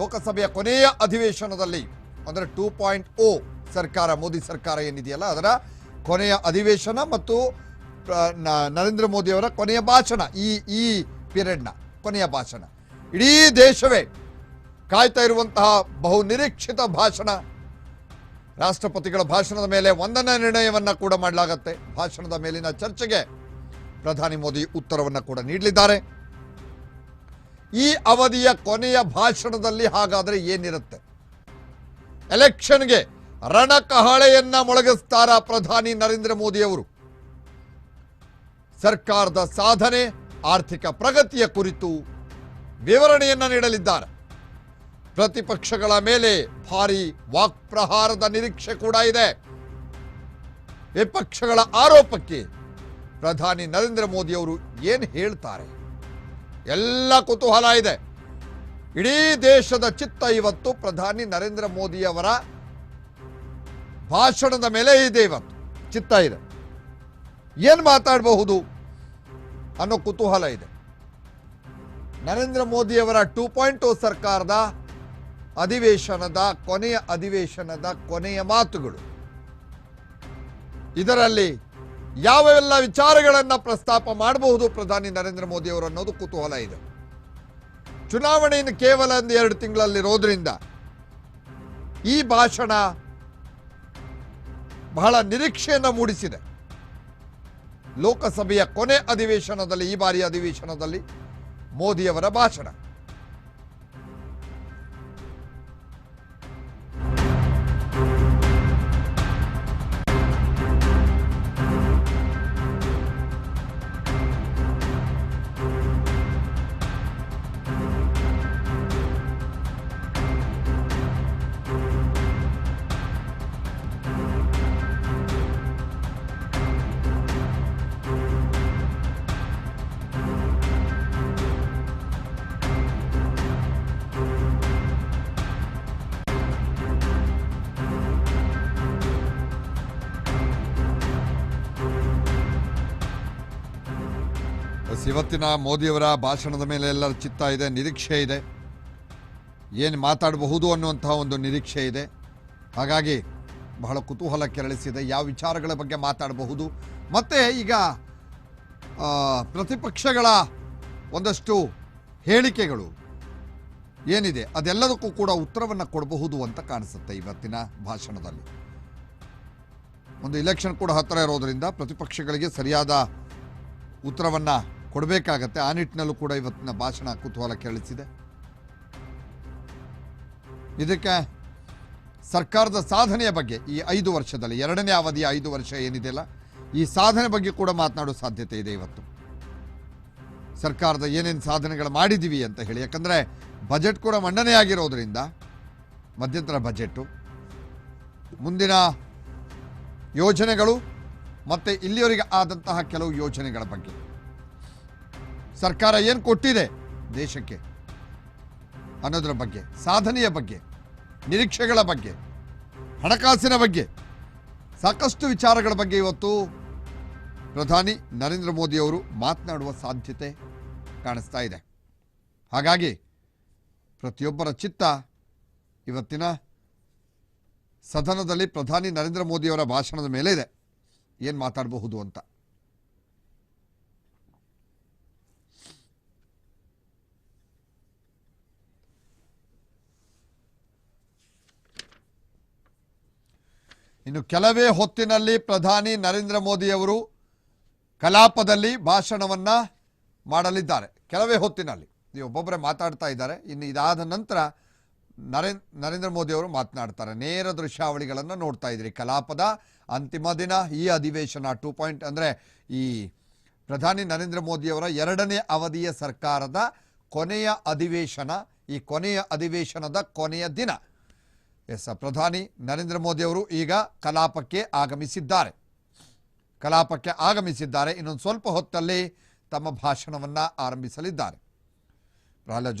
ಲೋಕಸಭೆಯ ಕೊನೆಯ ಅಧಿವೇಶನದಲ್ಲಿ, ಅಂದರೆ ಟೂ ಪಾಯಿಂಟ್ ಓ ಸರ್ಕಾರ, ಮೋದಿ ಸರ್ಕಾರ ಏನಿದೆಯಲ್ಲ, ಅದರ ಕೊನೆಯ ಅಧಿವೇಶನ ಮತ್ತು ನರೇಂದ್ರ ಮೋದಿ ಮೋದಿಯವರ ಕೊನೆಯ ಭಾಷಣ, ಈ ಈ ಪೀರಿಯಡ್ನ ಕೊನೆಯ ಭಾಷಣ. ಇಡೀ ದೇಶವೇ ಕಾಯ್ತಾ ಇರುವಂತಹ ಬಹು ನಿರೀಕ್ಷಿತ ಭಾಷಣ. ರಾಷ್ಟ್ರಪತಿಗಳ ಭಾಷಣದ ಮೇಲೆ ಒಂದನೇ ನಿರ್ಣಯವನ್ನು ಕೂಡ ಮಾಡಲಾಗತ್ತೆ. ಭಾಷಣದ ಮೇಲಿನ ಚರ್ಚೆಗೆ ಪ್ರಧಾನಿ ಮೋದಿ ಉತ್ತರವನ್ನು ಕೂಡ ನೀಡಲಿದ್ದಾರೆ. ಈ ಅವಧಿಯ ಕೊನೆಯ ಭಾಷಣದಲ್ಲಿ ಹಾಗಾದರೆ ಏನಿರುತ್ತೆ? ಎಲೆಕ್ಷನ್ಗೆ ರಣಕಹಳೆಯನ್ನ ಮೊಳಗಿಸ್ತಾರ ಪ್ರಧಾನಿ ನರೇಂದ್ರ ಮೋದಿ ಅವರು ಸರ್ಕಾರದ ಸಾಧನೆ, ಆರ್ಥಿಕ ಪ್ರಗತಿಯ ಕುರಿತು ವಿವರಣೆಯನ್ನ ನೀಡಲಿದ್ದಾರೆ. ಪ್ರತಿಪಕ್ಷಗಳ ಮೇಲೆ ಭಾರಿ ವಾಕ್ಪ್ರಹಾರದ ನಿರೀಕ್ಷೆ ಕೂಡ ಇದೆ. ವಿಪಕ್ಷಗಳ ಆರೋಪಕ್ಕೆ ಪ್ರಧಾನಿ ನರೇಂದ್ರ ಮೋದಿ ಅವರು ಏನು ಹೇಳ್ತಾರೆ? ಎಲ್ಲ ಕುತೂಹಲ ಇದೆ. ಇಡೀ ದೇಶದ ಚಿತ್ತ ಇವತ್ತು ಪ್ರಧಾನಿ ನರೇಂದ್ರ ಮೋದಿಯವರ ಭಾಷಣದ ಮೇಲೆ ಇದೆ ಇವತ್ತು. ಚಿತ್ತ ಇದೆ. ಏನು ಮಾತಾಡಬಹುದು ಅನ್ನೋ ಕುತೂಹಲ ಇದೆ. ನರೇಂದ್ರ ಮೋದಿಯವರ ಟೂ ಪಾಯಿಂಟ್ ಟು ಸರ್ಕಾರದ ಅಧಿವೇಶನದ ಕೊನೆಯ ಅಧಿವೇಶನದ ಕೊನೆಯ ಮಾತುಗಳು. ಇದರಲ್ಲಿ ಯಾವೆಲ್ಲ ವಿಚಾರಗಳನ್ನ ಪ್ರಸ್ತಾಪ ಮಾಡಬಹುದು ಪ್ರಧಾನಿ ನರೇಂದ್ರ ಮೋದಿ ಅವರು ಅನ್ನೋದು ಕುತೂಹಲ ಇದೆ. ಚುನಾವಣೆಯನ್ನು ಕೇವಲ ಒಂದು ಎರಡು ತಿಂಗಳಲ್ಲಿರೋದ್ರಿಂದ ಈ ಭಾಷಣ ಬಹಳ ನಿರೀಕ್ಷೆಯನ್ನು ಮೂಡಿಸಿದೆ. ಲೋಕಸಭೆಯ ಕೊನೆ ಅಧಿವೇಶನದಲ್ಲಿ, ಈ ಬಾರಿ ಅಧಿವೇಶನದಲ್ಲಿ ಮೋದಿಯವರ ಭಾಷಣ. ಎಸ್, ಇವತ್ತಿನ ಮೋದಿಯವರ ಭಾಷಣದ ಮೇಲೆ ಎಲ್ಲರ ಚಿತ್ತ ಇದೆ ನಿರೀಕ್ಷೆ ಇದೆ. ಏನು ಮಾತಾಡಬಹುದು ಅನ್ನುವಂತಹ ಒಂದು ನಿರೀಕ್ಷೆ ಇದೆ. ಹಾಗಾಗಿ ಬಹಳ ಕುತೂಹಲ ಕೆರಳಿಸಿದೆ ಯಾವ ವಿಚಾರಗಳ ಬಗ್ಗೆ ಮಾತಾಡಬಹುದು. ಮತ್ತೆ ಈಗ ಪ್ರತಿಪಕ್ಷಗಳ ಒಂದಷ್ಟು ಹೇಳಿಕೆಗಳು ಏನಿದೆ ಅದೆಲ್ಲದಕ್ಕೂ ಕೂಡ ಉತ್ತರವನ್ನು ಕೊಡಬಹುದು ಅಂತ ಕಾಣಿಸುತ್ತೆ ಇವತ್ತಿನ ಭಾಷಣದಲ್ಲಿ. ಒಂದು ಇಲೆಕ್ಷನ್ ಕೂಡ ಹತ್ತಿರ ಇರೋದರಿಂದ ಪ್ರತಿಪಕ್ಷಗಳಿಗೆ ಸರಿಯಾದ ಉತ್ತರವನ್ನ ಕೊಡಬೇಕಾಗತ್ತೆ. ಆ ನಿಟ್ಟಿನಲ್ಲೂ ಕೂಡ ಇವತ್ತಿನ ಭಾಷಣ ಕುತೂಹಲ ಕೇಳಿಸಿದೆ ಇದಕ್ಕೆ ಸರ್ಕಾರದ ಸಾಧನೆಯ ಬಗ್ಗೆ ಈ ಐದು ವರ್ಷದಲ್ಲಿ, ಎರಡನೇ ಅವಧಿಯ ಐದು ವರ್ಷ ಏನಿದೆಯಲ್ಲ ಈ ಸಾಧನೆ ಬಗ್ಗೆ ಕೂಡ ಮಾತನಾಡೋ ಸಾಧ್ಯತೆ ಇದೆ ಇವತ್ತು. ಸರ್ಕಾರದ ಏನೇನು ಸಾಧನೆಗಳು ಮಾಡಿದ್ದೀವಿ ಅಂತ ಹೇಳಿ, ಯಾಕಂದರೆ ಬಜೆಟ್ ಕೂಡ ಮಂಡನೆಯಾಗಿರೋದ್ರಿಂದ ಮಧ್ಯಂತರ ಬಜೆಟ್ಟು ಮುಂದಿನ ಯೋಜನೆಗಳು ಮತ್ತು ಇಲ್ಲಿಯವರಿಗೆ ಆದಂತಹ ಕೆಲವು ಯೋಜನೆಗಳ ಬಗ್ಗೆ. ಸರ್ಕಾರ ಏನು ಕೊಟ್ಟಿದೆ ದೇಶಕ್ಕೆ ಅನ್ನೋದರ ಬಗ್ಗೆ, ಸಾಧನೆಯ ಬಗ್ಗೆ, ನಿರೀಕ್ಷೆಗಳ ಬಗ್ಗೆ, ಹಣಕಾಸಿನ ಬಗ್ಗೆ, ಸಾಕಷ್ಟು ವಿಚಾರಗಳ ಬಗ್ಗೆ ಇವತ್ತು ಪ್ರಧಾನಿ ನರೇಂದ್ರ ಮೋದಿ ಅವರು ಮಾತನಾಡುವ ಸಾಧ್ಯತೆ ಕಾಣಿಸ್ತಾ ಇದೆ. ಹಾಗಾಗಿ ಪ್ರತಿಯೊಬ್ಬರ ಚಿತ್ತ ಇವತ್ತಿನ ಸದನದಲ್ಲಿ ಪ್ರಧಾನಿ ನರೇಂದ್ರ ಮೋದಿಯವರ ಭಾಷಣದ ಮೇಲೆ ಇದೆ. ಏನು ಮಾತಾಡಬಹುದು ಅಂತ. ಇನ್ನು ಕೆಲವೇ ಹೊತ್ತಿನಲ್ಲಿ ಪ್ರಧಾನಿ ನರೇಂದ್ರ ಮೋದಿಯವರು ಕಲಾಪದಲ್ಲಿ ಭಾಷಣವನ್ನು ಮಾಡಲಿದ್ದಾರೆ. ಕೆಲವೇ ಹೊತ್ತಿನಲ್ಲಿ. ನೀವು ಒಬ್ಬೊಬ್ಬರೇ ಮಾತಾಡ್ತಾ ಇದ್ದಾರೆ. ಇನ್ನು ಇದಾದ ನಂತರ ನರೇಂದ್ರ ನರೇಂದ್ರ ಮೋದಿ ಅವರು ಮಾತನಾಡ್ತಾರೆ. ನೇರ ದೃಶ್ಯಾವಳಿಗಳನ್ನು ನೋಡ್ತಾ ಇದ್ರಿ. ಕಲಾಪದ ಅಂತಿಮ ದಿನ ಈ ಅಧಿವೇಶನ ಟೂ ಪಾಯಿಂಟ್ ಅಂದರೆ ಈ ಪ್ರಧಾನಿ ನರೇಂದ್ರ ಮೋದಿಯವರ ಎರಡನೇ ಅವಧಿಯ ಸರ್ಕಾರದ ಕೊನೆಯ ಅಧಿವೇಶನ, ಈ ಕೊನೆಯ ಅಧಿವೇಶನದ ಕೊನೆಯ ದಿನ. ಎಸ್ ಪ್ರಧಾನಿ ನರೇಂದ್ರ ಮೋದಿ ಅವರು ಈಗ ಕಲಾಪಕ್ಕೆ ಆಗಮಿಸಿದ್ದಾರೆ. ಕಲಾಪಕ್ಕೆ ಆಗಮಿಸಿದ್ದಾರೆ. ಇನ್ನೊಂದು ಸ್ವಲ್ಪ ಹೊತ್ತಲ್ಲಿ ತಮ್ಮ ಭಾಷಣವನ್ನು ಆರಂಭಿಸಲಿದ್ದಾರೆ. ಪ್ರಹ್ಲಾದ್